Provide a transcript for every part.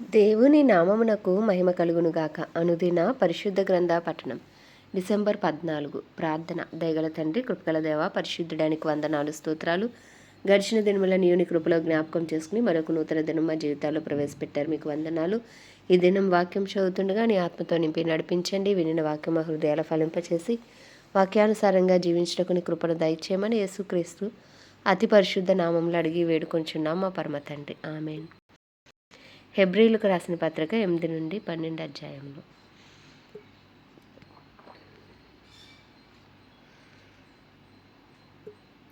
దేవుని నామమునకు మహిమ కలుగునుగాక. అనుదిన పరిశుద్ధ గ్రంథ పఠనం. డిసెంబర్ పద్నాలుగు. ప్రార్థన. దయగల తండ్రి కృపగల దేవ పరిశుద్ధుడానికి వందనాలు స్తోత్రాలు. గడిచిన దినముల నీవుని కృపలో జ్ఞాపకం చేసుకుని మరొక నూతన దినం మా జీవితాల్లో ప్రవేశపెట్టారు. మీకు వందనాలు. ఈ దినం వాక్యం చదువుతుండగా నీ ఆత్మతో నింపి నడిపించండి. వినిన వాక్యం మా హృదయాల ఫలింపచేసి వాక్యానుసారంగా జీవించడానికి కృపను దయచేయమని యేసుక్రీస్తు అతి పరిశుద్ధ నామంలో అడిగి వేడుకొంచున్నాం మా పరమ తండ్రి. ఆమెన్. హెబ్రిలకు రాసిన పత్రిక ఎనిమిది నుండి పన్నెండు అధ్యాయంలో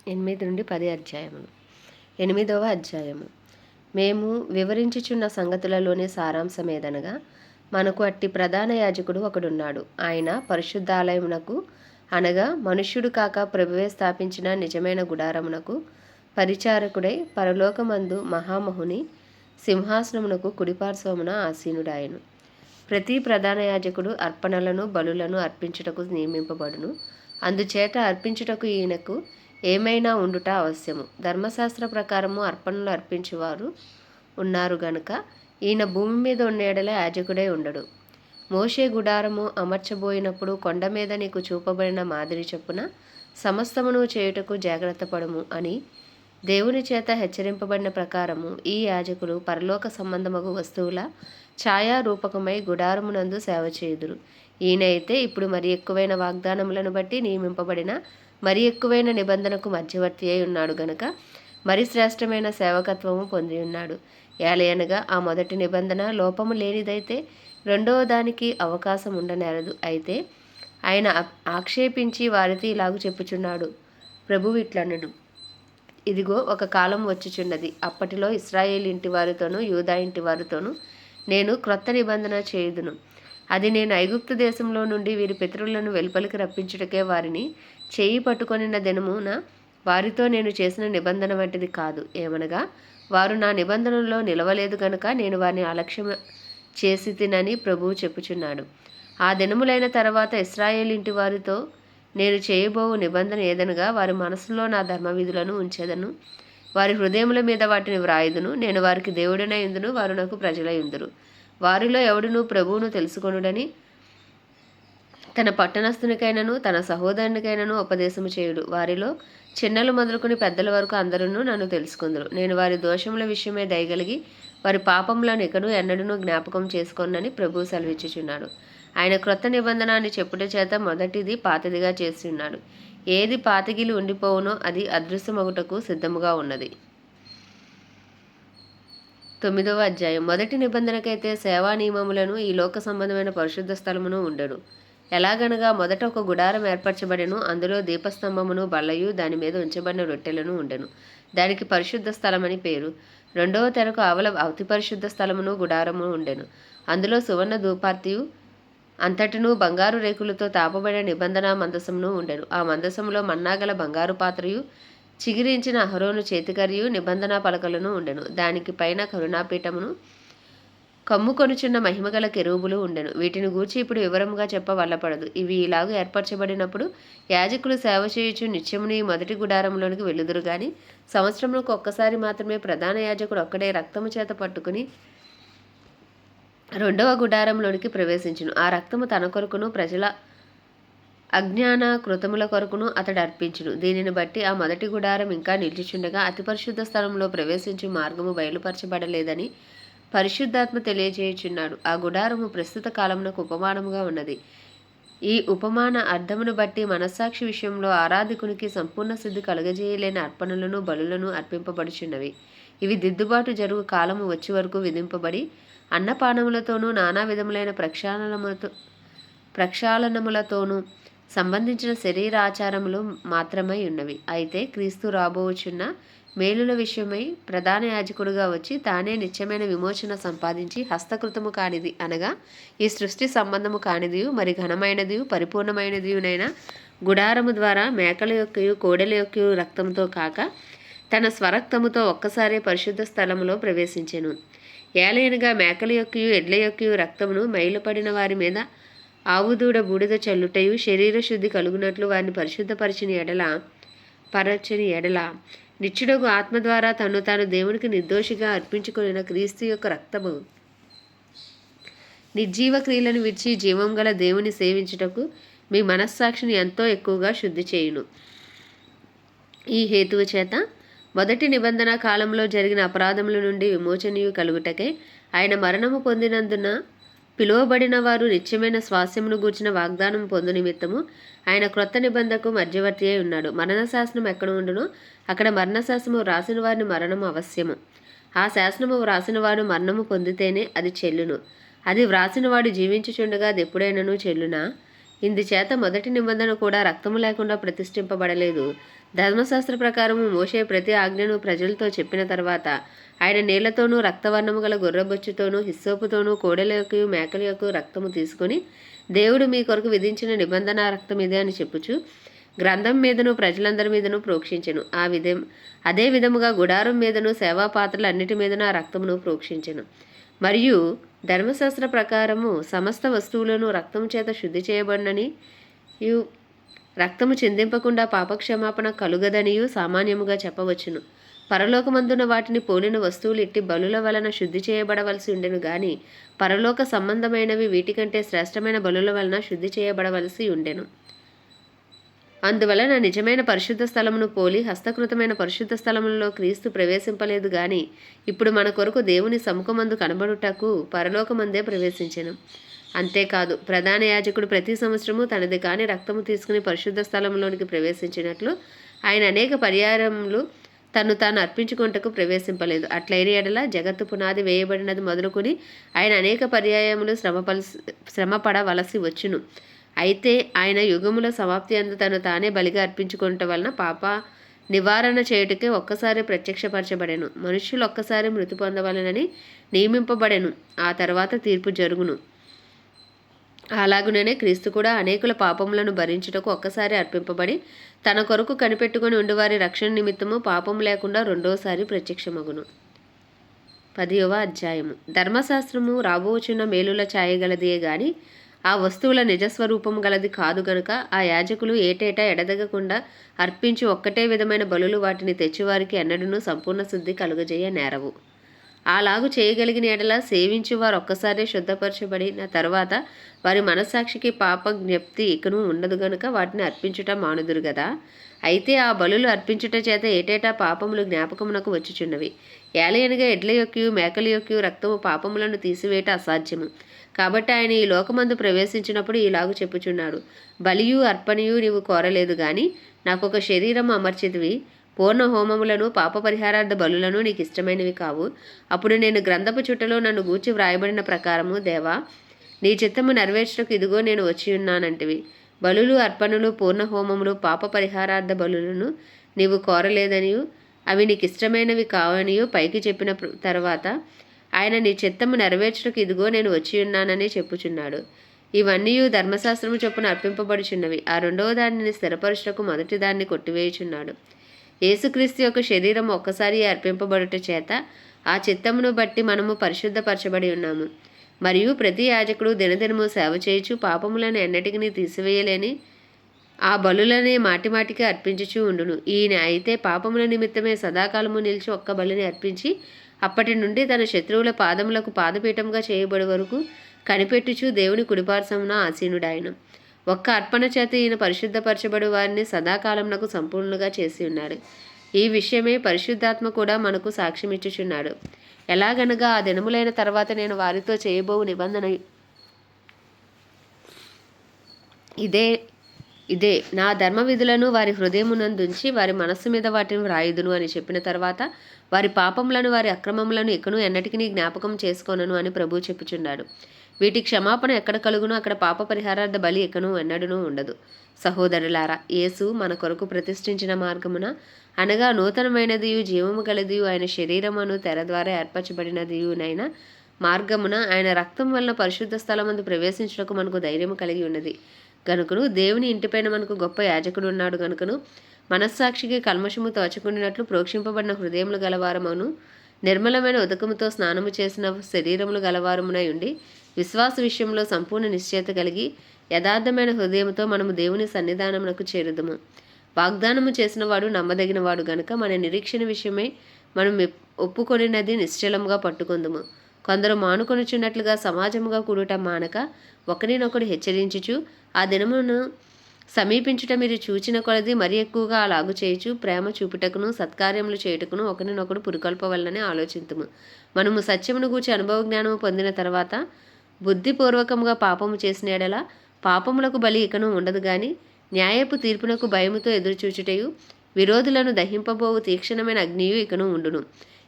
ఎనిమిది నుండి పది అధ్యాయములు. ఎనిమిదవ అధ్యాయము. మేము వివరించుచున్న సంగతులలోని సారాంశం ఏదనగా మనకు అట్టి ప్రధాన యాజకుడు ఒకడున్నాడు. ఆయన పరిశుద్ధాలయమునకు అనగా మనుష్యుడు కాక ప్రభువే స్థాపించిన నిజమైన గుడారమునకు పరిచారకుడై పరలోకమందు మహామహుని సింహాసనమునకు కుడిపార్శ్వమున ఆసీనుడాయను. ప్రతి ప్రధాన యాజకుడు అర్పణలను బలులను అర్పించుటకు నియమింపబడును. అందుచేత అర్పించుటకు ఈయనకు ఏమైనా ఉండుట అవశ్యము. ధర్మశాస్త్ర ప్రకారము అర్పణలు అర్పించేవారు ఉన్నారు గనుక ఈయన భూమి మీద ఉండేడల యాజకుడే ఉండడు. మోషే గుడారము అమర్చబోయినప్పుడు కొండ మీద నీకు చూపబడిన మాదిరి చొప్పున సమస్తమును చేయుటకు జాగ్రత్త పడము అని దేవుని చేత హెచ్చరింపబడిన ప్రకారము ఈ యాజకులు పరలోక సంబంధమగు వస్తువుల ఛాయారూపకమై గుడారమునందు సేవ చేయుదురు. ఈయనైతే ఇప్పుడు మరి ఎక్కువైన వాగ్దానములను బట్టి నియమింపబడిన మరి ఎక్కువైన నిబంధనకు మధ్యవర్తి అయి ఉన్నాడు గనుక మరి శ్రేష్టమైన సేవకత్వము పొంది ఉన్నాడు. ఏలయనగా ఆ మొదటి నిబంధన లోపము లేనిదైతే రెండవ దానికి అవకాశం ఉండనేరదు. అయితే ఆయన ఆక్షేపించి వారితో ఇలాగు చెప్పుచున్నాడు. ప్రభు ఇట్లనడు ఇదిగో ఒక కాలం వచ్చుచున్నది. అప్పటిలో ఇస్రాయేల్ ఇంటి వారితోనూ యూదా ఇంటి వారితోనూ నేను క్రొత్త నిబంధన చేయుదును. అది నేను ఐగుప్తు దేశంలో నుండి వీరి పితరులను వెలుపలికి రప్పించుటకే వారిని చేయి పట్టుకొనిన దినమున వారితో నేను చేసిన నిబంధన వంటిది కాదు. ఏమనగా వారు నా నిబంధనలో నిలవలేదు గనుక నేను వారిని అలక్ష్యం చేసి తినని ప్రభువు చెప్పుచున్నాడు. ఆ దినములైన తర్వాత ఇస్రాయేల్ ఇంటి వారితో నేను చేయబోవు నిబంధన ఏదనగా వారి మనసులో నా ధర్మవిధులను ఉంచేదను. వారి హృదయముల మీద వాటిని వ్రాయుదును. నేను వారికి దేవుడనైందును వారు నాకు ప్రజలై ఉందురు. వారిలో ఎవడును ప్రభువును తెలుసుకొనుడని తన పట్టణస్థునికైనను తన సహోదరునికైనను ఉపదేశము చేయుడు. వారిలో చిన్నలు మొదలుకొని పెద్దల వరకు అందరూ నన్ను తెలుసుకుందరు. నేను వారి దోషముల విషయమే దయగలిగి వారి పాపంలోని ఎక్కడూ ఎన్నడూ జ్ఞాపకం చేసుకోనని ప్రభువు సెలవిచ్చుచున్నాడు. ఆయన క్రొత్త నిబంధన అని చెప్పుట చేత మొదటిది పాతదిగా చేసి ఉన్నాడు ఏది పాతగిలి ఉండిపోవునో అది అదృశ్యమగుటకు సిద్ధముగా ఉన్నది. తొమ్మిదవ అధ్యాయం. మొదటి నిబంధనకైతే సేవా నియమములను ఈ లోక సంబంధమైన పరిశుద్ధ స్థలమును ఉండడు ఎలాగనగా మొదట ఒక గుడారం ఏర్పరచబడెను అందులో దీపస్తంభమును బల్లయు దాని మీద ఉంచబడిన రొట్టెలను ఉండెను. దానికి పరిశుద్ధ స్థలమని పేరు. రెండవ తెరకు ఆవల అతి పరిశుద్ధ స్థలమును గుడారము ఉండెను. అందులో సువర్ణ ధూపార్తియు అంతటినూ బంగారు రేకులతో తాపబడిన నిబంధన మందసమును ఉండెను. ఆ మందసములో మన్నాగల బంగారు పాత్రయు చిగిరించిన అహరోను చేతికరియు నిబంధన పలకలను ఉండెను. దానికి పైన కరుణాపీఠమును కమ్ముకొనుచున్న మహిమగల కెరూబులు ఉండెను. వీటిని గూర్చి ఇప్పుడు వివరముగా చెప్పవల్లపడదు ఇవి ఇలాగ ఏర్పరచబడినప్పుడు యాజకులు సేవ చేయుచు నిత్యముని మొదటి గుడారంలోనికి వెలుదురు గాని సంవత్సరంలోకి ఒక్కసారి మాత్రమే ప్రధాన యాజకుడు ఒక్కడే రక్తము చేత పట్టుకుని రెండవ గుడారంలోనికి ప్రవేశించును. ఆ రక్తము తన కొరకును ప్రజల అజ్ఞాన కృతముల కొరకును అతడు అర్పించును. దీనిని బట్టి ఆ మొదటి గుడారం ఇంకా నిలిచిచుండగా అతి పరిశుద్ధ స్థలంలో ప్రవేశించు మార్గము బయలుపరచబడలేదని పరిశుద్ధాత్మ తెలియజేయుచున్నాడు. ఆ గుడారము ప్రస్తుత కాలమునకు ఉపమానముగా ఉన్నది. ఈ ఉపమాన అర్థమును బట్టి మనస్సాక్షి విషయంలో ఆరాధకునికి సంపూర్ణ సిద్ధి కలగజేయలేని అర్పణలను బలులను అర్పింపబడుచున్నవి. ఇవి దిద్దుబాటు జరుగు కాలము వచ్చే వరకు విధింపబడి అన్నపానములతోనూ నానా విధములైన ప్రక్షాళనములతో ప్రక్షాళనములతోనూ సంబంధించిన శరీరాచారములు మాత్రమై ఉన్నవి. అయితే క్రీస్తు రాబోచున్న మేలుల విషయమై ప్రధాన యాజకుడుగా వచ్చి తానే నిత్యమైన విమోచన సంపాదించి హస్తకృతము కానిది అనగా ఈ సృష్టి సంబంధము కానిదియు మరి ఘనమైనది పరిపూర్ణమైనదియునైన గుడారము ద్వారా మేకల యొక్కయు కోడెల యొక్క రక్తంతో కాక తన స్వరక్తముతో ఒక్కసారే పరిశుద్ధ స్థలములో ప్రవేశించెను. ఏలైనగా మేకల యొక్కయు ఎడ్ల యొక్కయు రక్తమును మైలుపడిన వారి మీద ఆవుదూడ బూడిద చల్లుటయు శరీర శుద్ధి కలుగునట్లు వారిని పరిశుద్ధపరిచిన ఎడల పరచని ఎడల నిత్యుడగు ఆత్మ ద్వారా తను తాను దేవునికి నిర్దోషిగా అర్పించుకున్న క్రీస్తు యొక్క రక్తము. నిర్జీవ క్రియలను విడిచి జీవం గల దేవుని సేవించుటకు మీ మనస్సాక్షిని ఎంతో ఎక్కువగా శుద్ధి చేయును. ఈ హేతువు చేత మొదటి నిబంధన కాలంలో జరిగిన అపరాధముల నుండి విమోచనీయు కలుగుటకై ఆయన మరణము పొందినందున పిలువబడిన వారు నిత్యమైన స్వాస్యమును గూర్చిన వాగ్దానం పొందు నిమిత్తము ఆయన క్రొత్త నిబంధనకు మధ్యవర్తి అయి ఉన్నాడు. మరణశాసనం ఎక్కడ ఉండునో? అక్కడ మరణశాసనము రాసిన వ్రాసిన వారిని మరణము అవశ్యము. ఆ శాసనము వ్రాసిన వాడు మరణము పొందితేనే అది చెల్లును. అది వ్రాసిన వాడు జీవించుచుండగా అది ఎప్పుడైనను చెల్లునా? ఇందుచేత మొదటి నిబంధన కూడా రక్తము లేకుండా ప్రతిష్ఠింపబడలేదు. ధర్మశాస్త్ర ప్రకారము మోసే ప్రతి ఆజ్ఞను ప్రజలతో చెప్పిన తర్వాత ఆయన నీళ్ళతోనూ రక్తవర్ణము గల గొర్రెబొచ్చుతోనూ హిస్సోపుతోనూ కోడెల యొక్క మేకల యొక్క రక్తము తీసుకొని దేవుడు మీ కొరకు విధించిన నిబంధన రక్తం ఇదే అని చెప్పుచు గ్రంథం మీదను ప్రజలందరి మీదను ప్రోక్షించెను. ఆ విధం అదే విధముగా గుడారం మీదను సేవా పాత్రలు అన్నిటి మీదను ఆ రక్తమును ప్రోక్షించెను. మరియు ధర్మశాస్త్ర ప్రకారము సమస్త వస్తువులను రక్తము చేత శుద్ధి చేయబడినని యు రక్తము చెందింపకుండా పాపక్షమాపణ కలుగదనియు సామాన్యముగా చెప్పవచ్చును. పరలోకమందున వాటిని పోలిన వస్తువులు ఇట్టి బలుల వలన శుద్ధి చేయబడవలసి ఉండెను గాని పరలోక సంబంధమైనవి వీటికంటే శ్రేష్టమైన బలుల వలన శుద్ధి చేయబడవలసి ఉండెను. అందువలన నిజమైన పరిశుద్ధ స్థలమును పోలి హస్తకృతమైన పరిశుద్ధ స్థలములలో క్రీస్తు ప్రవేశింపలేదు గాని ఇప్పుడు మన కొరకు దేవుని సముఖమందు కనబడుటకు పరలోకమందే ప్రవేశించెను. అంతేకాదు ప్రధాన యాజకుడు ప్రతి సంవత్సరము తనది కాని రక్తము తీసుకుని పరిశుద్ధ స్థలంలోనికి ప్రవేశించినట్లు ఆయన అనేక పర్యాయములు తను తాను అర్పించుకుంటకు ప్రవేశింపలేదు. అట్లయిన ఎడల జగత్తు పునాది వేయబడినది మొదలుకొని ఆయన అనేక పర్యాయములు శ్రమ శ్రమపలసి శ్రమపడవలసి వచ్చును. అయితే ఆయన యుగముల సమాప్తి అందు తను తానే బలిగా అర్పించుకుంట వలన పాప నివారణ చేయుటకే ఒక్కసారి ప్రత్యక్షపరచబడెను. మనుష్యులు ఒక్కసారి మృతి పొందవలనని నియమింపబడెను. ఆ తర్వాత తీర్పు జరుగును. అలాగుననే క్రీస్తు కూడా అనేకుల పాపములను భరించుటకు ఒక్కసారి అర్పింపబడి తన కొరకు కనిపెట్టుకుని ఉండివారి రక్షణ నిమిత్తము పాపం లేకుండా రెండోసారి ప్రత్యక్షమగును. పదియవ అధ్యాయము. ధర్మశాస్త్రము రాబోచున్న మేలుల ఛాయగలదే గాని ఆ వస్తువుల నిజస్వరూపం గలది కాదు గనుక ఆ యాజకులు ఏటేటా ఎడదగకుండా అర్పించి ఒక్కటే విధమైన బలులు వాటిని తెచ్చివారికి ఎన్నడూనూ సంపూర్ణ శుద్ధి కలుగజేయ నేరవు. అలాగు చేయగలిగిన ఎడల సేవించి వారు ఒక్కసారి శుద్ధపరచబడిన తర్వాత వారి మనస్సాక్షికి పాప జ్ఞప్తి ఇకను ఉండదు గనుక వాటిని అర్పించుట మానుదురు కదా అయితే ఆ బలులు అర్పించుట చేత ఏటేటా పాపములు జ్ఞాపకమునకు వచ్చుచున్నవి. ఏలయనగా ఎడ్ల యొక్క మేకల యొక్క రక్తము పాపములను తీసివేయట అసాధ్యము. కాబట్టి ఆయన ఈ లోకమందు ప్రవేశించినప్పుడు ఇలాగు చెప్పుచున్నాడు. బలియు అర్పణయు నీవు కోరలేదు గాని నాకొక శరీరం అమర్చితివి. పూర్ణ హోమములను పాప పరిహారార్థ బలులను నీకు ఇష్టమైనవి కావు. అప్పుడు నేను గ్రంథపు చుట్టలో నన్ను గూర్చి వ్రాయబడిన ప్రకారము దేవా నీ చిత్తము నెరవేర్చకు ఇదిగో నేను వచ్చి ఉన్నానంటివి బలులు అర్పణలు పూర్ణ హోమములు పాప పరిహారార్థ బలులను నీవు కోరలేదనియు. అవి నీకు ఇష్టమైనవి కావనియు. పైకి చెప్పిన తర్వాత ఆయన నీ చిత్తము నెరవేర్చుటకు ఇదిగో నేను వచ్చి ఉన్నానని చెప్పుచున్నాడు. ఇవన్నీ ధర్మశాస్త్రము చొప్పున అర్పింపబడుచున్నవి. ఆ రెండవ దానిని స్థిరపరచుటకు మొదటి దాన్ని కొట్టివేయుచున్నాడు. యేసుక్రీస్తు యొక్క శరీరం ఒక్కసారి అర్పింపబడుట చేత ఆ చిత్తమును బట్టి మనము పరిశుద్ధపరచబడి ఉన్నాము. మరియు ప్రతి యాజకుడు దినదినము సేవ చేయుచు పాపములను ఎన్నటికి తీసివేయలేని ఆ బలులనే మాటిమాటికి అర్పించుచూ ఉండును. ఈయన అయితే పాపముల నిమిత్తమే సదాకాలము నిలిచి ఒక్క బలిని అర్పించి అప్పటి నుండి తన శత్రువుల పాదములకు పాదపీఠంగా చేయబడి వరకు కనిపెట్టుచు దేవుని కుడిపార్శమున ఆసీనుడాయన. ఒక్క అర్పణ చేత ఈయన పరిశుద్ధపరచబడి వారిని సదాకాలమునకు సంపూర్ణంగా చేసి ఉన్నాడు. ఈ విషయమే పరిశుద్ధాత్మ కూడా మనకు సాక్ష్యమిచ్చుచున్నాడు. ఎలాగనగా ఆ దినములైన తర్వాత నేను వారితో చేయబోవు నిబంధన ఇదే ఇదే. నా ధర్మ విధులను వారి హృదయమునందుంచి వారి మనస్సు మీద వాటిని వ్రాయుదును అని చెప్పిన తర్వాత వారి పాపములను వారి అక్రమములను ఎక్కను ఎన్నటికీ జ్ఞాపకం చేసుకోనను అని ప్రభు చెప్పుచున్నాడు. వీటి క్షమాపణ ఎక్కడ కలుగునో అక్కడ పాప పరిహారార్థ బలి ఎక్కను ఎన్నడూనూ ఉండదు. సహోదరులారా యేసు మన కొరకు ప్రతిష్ఠించిన మార్గమున అనగా నూతనమైనదియు జీవము కలదియు ఆయన శరీరమును తెర ద్వారా ఏర్పరచబడినదియునైన మార్గమున ఆయన రక్తం వలన పరిశుద్ధ స్థలమందు ప్రవేశించడానికి మనకు ధైర్యం కలిగి ఉన్నది. గనుకను దేవుని ఇంటిపైన మనకు గొప్ప యాజకుడు ఉన్నాడు గనుకను మనస్సాక్షికి కల్మషము తోచకుండినట్లు ప్రోక్షింపబడిన హృదయములు గలవారమును. నిర్మలమైన ఉదకముతో స్నానము చేసిన శరీరములు గలవారమునై ఉండి విశ్వాస విషయంలో సంపూర్ణ నిశ్చయత కలిగి యథార్థమైన హృదయంతో మనము దేవుని సన్నిధానమునకు చేరుదము. వాగ్దానము చేసినవాడు నమ్మదగినవాడు నమ్మదగిన వాడు గనుక మన నిరీక్షణ విషయమై మనం ఒప్పుకొనినది నిశ్చలముగా పట్టుకుందుము. కొందరు మానుకొనుచున్నట్లుగా సమాజముగా కూడుట మానక ఒకరినొకడు హెచ్చరించుచు ఆ దినమును సమీపించుట మీరు చూచిన కొలది మరి ఎక్కువగా అలాగు చేయుచు ప్రేమ చూపుటకును సత్కార్యములు చేయుటకును ఒకరినొకడు పురికొల్పవలనని ఆలోచింతుము. మనము సత్యమును గూర్చి అనుభవ జ్ఞానము పొందిన తర్వాత బుద్ధిపూర్వకముగా పాపము చేసిన ఎడల పాపములకు బలి ఇకను ఉండదు గాని న్యాయపు తీర్పునకు భయముతో ఎదురుచూచుటయు విరోధులను దహింపబోవు తీక్షణమైన అగ్నియు ఇకను ఉండును.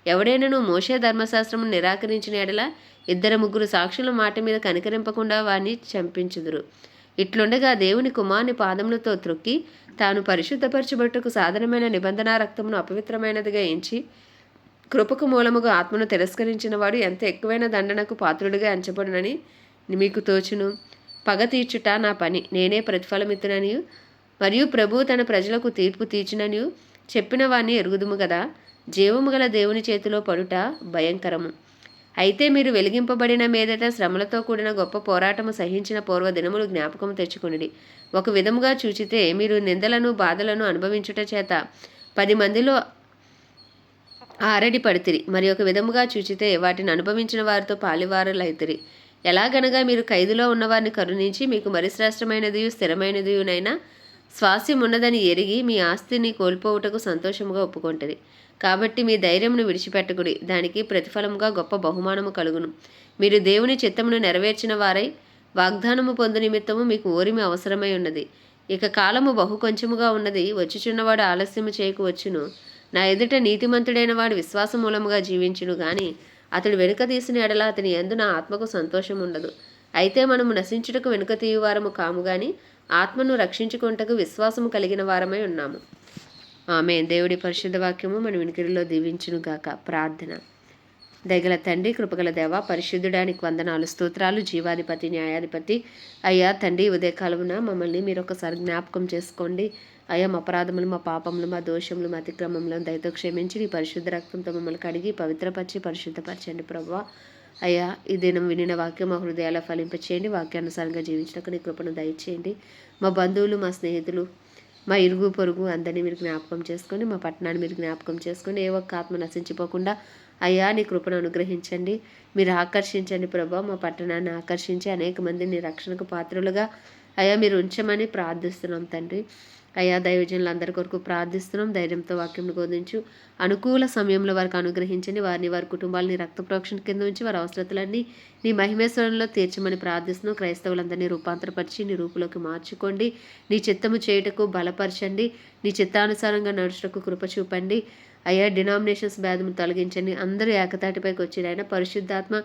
ఎవడైనను మోషే ధర్మశాస్త్రము నిరాకరించిన ఎడల ఇద్దరు ముగ్గురు సాక్షుల మాట మీద కనికరింపకుండా వారిని చంపించుదురు. ఇట్లుండగా దేవుని కుమారుని పాదములతో త్రొక్కి తాను పరిశుద్ధపరచబట్టుకు సాధనమైన నిబంధన రక్తమును అపవిత్రమైనదిగా ఎంచి కృపకు మూలముగా ఆత్మను తిరస్కరించిన వాడు ఎంత ఎక్కువైన దండనకు పాత్రుడిగా ఎంచబడునని మీకు తోచును. పగ తీర్చుట నా పని. నేనే ప్రతిఫలమిత్తుననియు. మరియు ప్రభు తన ప్రజలకు తీర్పు తీర్చుననియు. చెప్పిన వాణ్ణి ఎరుగుదుము కదా జీవము గల దేవుని చేతిలో పడుట భయంకరము. అయితే మీరు వెలిగింపబడిన మీదట శ్రమలతో కూడిన గొప్ప పోరాటము సహించిన పూర్వ దినములు జ్ఞాపకం తెచ్చుకునిడి. ఒక విధముగా చూచితే మీరు నిందలను బాధలను అనుభవించుట చేత పది మందిలో ఆరడి పడితిరి మరి ఒక విధముగా చూచితే వాటిని అనుభవించిన వారితో పాలివారులైతిరి. ఎలాగనగా మీరు ఖైదులో ఉన్నవారిని కరుణించి మీకు మరి శ్రేష్టమైనదియు స్థిరమైనదియునైనా స్వాస్యం ఉన్నదని ఎరిగి మీ ఆస్తిని కోల్పోవుటకు సంతోషముగా ఒప్పుకొంటది కాబట్టి మీ ధైర్యమును విడిచిపెట్టకుడి. దానికి ప్రతిఫలముగా గొప్ప బహుమానము కలుగును. మీరు దేవుని చిత్తమును నెరవేర్చిన వారై వాగ్దానము పొందు నిమిత్తము మీకు ఓరిమి అవసరమై ఉన్నది. ఇక కాలము బహు కొంచెముగా ఉన్నది. వచ్చుచున్నవాడు ఆలస్యము చేయకు వచ్చును. నా ఎదుట నీతిమంతుడైన వాడు విశ్వాస మూలముగా జీవించును గాని అతడు వెనుక తీసిన ఎడల అతని ఎందు నా ఆత్మకు సంతోషం ఉండదు అయితే మనము నశించుటకు వెనుక తీయువారము కాము గాని ఆత్మను రక్షించుకుంటకు విశ్వాసము కలిగిన వారమై ఉన్నాము. ఆమె దేవుడి పరిశుద్ధ వాక్యము మన వినికిడిలో దీవించునుగాక. ప్రార్థన. దయగల తండ్రి కృపగల దేవ పరిశుద్ధుడానికి వందనాలు స్తోత్రాలు జీవాధిపతి న్యాయాధిపతి. అయ్యా తండ్రి ఉదయకాలమున మమ్మల్ని మీరు ఒకసారి జ్ఞాపకం చేసుకోండి. అయ్యా మా అపరాధములు మా పాపములు మా దోషములు మా అతిక్రమములను దయతో క్షమించి నీ పరిశుద్ధ రక్తంతో మమ్మల్ని కడిగి పవిత్రపరిచి పరిశుద్ధపరచండి ప్రభు అయ్యా ఈ దినం వినిన వాక్యం మా హృదయాల ఫలింపచేయండి. వాక్యానుసారంగా జీవించడానికి నీ కృపను దయచేయండి. మా బంధువులు మా స్నేహితులు మా ఇరుగు పొరుగు అందరినీ మీరు జ్ఞాపకం చేసుకొని మా పట్టణాన్ని మీరు జ్ఞాపకం చేసుకొని ఏ ఒక్క ఆత్మ నశించిపోకుండా అయ్యా నీ కృపను అనుగ్రహించండి. మీరు ఆకర్షించండి ప్రభా మా పట్టణాన్ని ఆకర్షించి అనేక మందిని రక్షణకు పాత్రలుగా అయ్యా మీరు ఉంచమని ప్రార్థిస్తున్నాం తండ్రి. అయ్యా దైవజనులందరి కొరకు ప్రార్థిస్తున్నాం. ధైర్యంతో వాక్యం బోధించు. అనుకూల సమయంలో వారికి అనుగ్రహించండి. వారిని వారి కుటుంబాలని రక్త ప్రోక్షణ కింద ఉంచి వారి అవసరతలన్నీ నీ మహిమేశ్వరంలో తీర్చమని ప్రార్థిస్తున్నాం. క్రైస్తవులందరినీ రూపాంతరపరిచి నీ రూపులోకి మార్చుకోండి. నీ చిత్తము చేయుటకు బలపరచండి. నీ చిత్తానుసారంగా నడుచుటకు కృప చూపండి. అయ్యా డినామినేషన్స్ భేదము తొలగించండి. అందరూ ఏకతాటిపైకి వచ్చి పరిశుద్ధాత్మ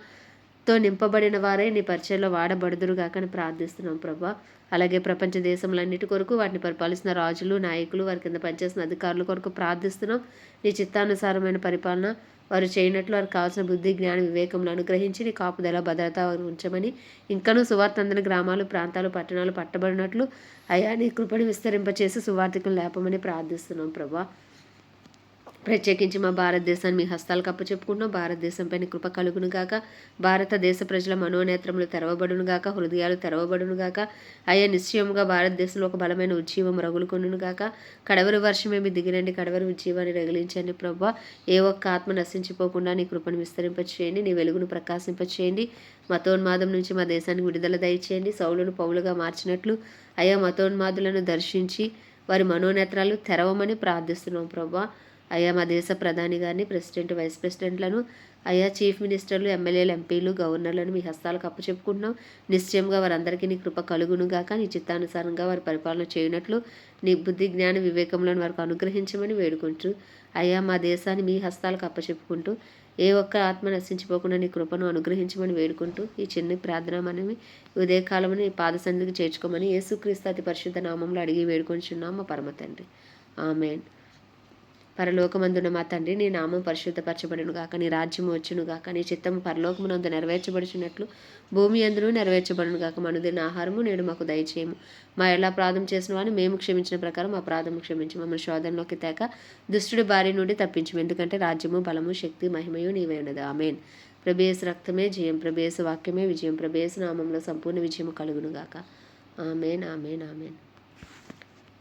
తో నింపబడిన వారే నీ పరిచయంలో వాడబడుదురు కాకని ప్రార్థిస్తున్నాం ప్రభా. అలాగే ప్రపంచ దేశములన్నిటి కొరకు వాటిని పరిపాలిస్తున్న రాజులు నాయకులు వారి కింద పనిచేస్తున్న అధికారుల కొరకు ప్రార్థిస్తున్నాం. నీ చిత్తానుసారమైన పరిపాలన వారు చేయనట్లు వారికి కావాల్సిన బుద్ధి జ్ఞాన వివేకములు అనుగ్రహించి నీ కాపుదల భద్రత వారు ఉంచమని ఇంకనూ సువార్త అందిన గ్రామాలు ప్రాంతాలు పట్టణాలు పట్టబడినట్లు అయా నీ కృపను విస్తరింపచేసి సువార్థికం లేపమని ప్రార్థిస్తున్నాం ప్రభా. ప్రత్యేకించి మా భారతదేశాన్ని మీ హస్తాలు అప్పచెప్పుకుంటున్నాం భారతదేశం పైన కృప కలుగును గాక. భారతదేశ ప్రజల మనోనేత్రములు తెరవబడును గాక. హృదయాలు తెరవబడును గాక. అయ్యా నిశ్చయముగా భారతదేశంలో ఒక బలమైన ఉజ్జీవం రగులుకొనును గాక. కడవరి వర్షమేమి దిగిరండి కడవరి ఉజ్జీవాన్ని రగిలించండి ప్రభా. ఏ ఒక్క ఆత్మ నశించిపోకుండా నీ కృపను విస్తరింపచేయండి. నీ వెలుగును ప్రకాశింపచేయండి. మతోన్మాదం నుంచి మా దేశానికి విడుదల దయచేయండి. సౌలును పౌలుగా మార్చినట్లు అయ్యా మతోన్మాదులను దర్శించి వారి మనోనేత్రాలు తెరవమని ప్రార్థిస్తున్నాం ప్రభా. అయా మా దేశ ప్రధాని గారిని ప్రెసిడెంట్ వైస్ ప్రెసిడెంట్లను అయా చీఫ్ మినిస్టర్లు ఎమ్మెల్యేలు ఎంపీలు గవర్నర్లను మీ హస్తాలకు అప్పచెప్పుకుంటున్నాం నిశ్చయంగా వారందరికీ నీ కృప కలుగునుగాక నీ చిత్తానుసారంగా వారి పరిపాలన చేయనట్లు నీ బుద్ధి జ్ఞాన వివేకంలోని వారికి అనుగ్రహించమని వేడుకుంటూ అయ్యా మా దేశాన్ని మీ హస్తాలకు అప్పచెప్పుకుంటూ ఏ ఒక్క ఆత్మ నశించిపోకుండా నీ కృపను అనుగ్రహించమని వేడుకుంటూ ఈ చిన్న ప్రార్థన మనవి ఉదయకాలమని నీ చేర్చుకోమని యేసుక్రీస్తు అతి పరిశుద్ధ నామంలో అడిగి వేడుకొంచున్నాం మా పరమ తండ్రి. ఆమెన్. పరలోకమందున మా తండ్రి నీ నామం పరిశుద్ధపరచబడును గాక నీ రాజ్యము వచ్చును గాక నీ చిత్తము పరలోకమునందు నెరవేర్చబడుచున్నట్లు భూమి అందరూ నెరవేర్చబడును గాక. మనుదిన ఆహారము నేడు మాకు దయచేయము. మా ఎలా ప్రాధం చేసిన వాడిని మేము క్షమించిన ప్రకారం మా ప్రాధము క్షమించి. మమ్మల్ని శోధనలోకి తేక దుష్టుడి బారి నుండి తప్పించము. ఎందుకంటే రాజ్యము బలము శక్తి మహిమయు నీవే ఉన్నది. ఆమెన్. ప్రభేసు రక్తమే జయం. ప్రభేసు వాక్యమే విజయం. ప్రభేసు నామంలో సంపూర్ణ విజయం కలుగును గాక. Amen amen amen.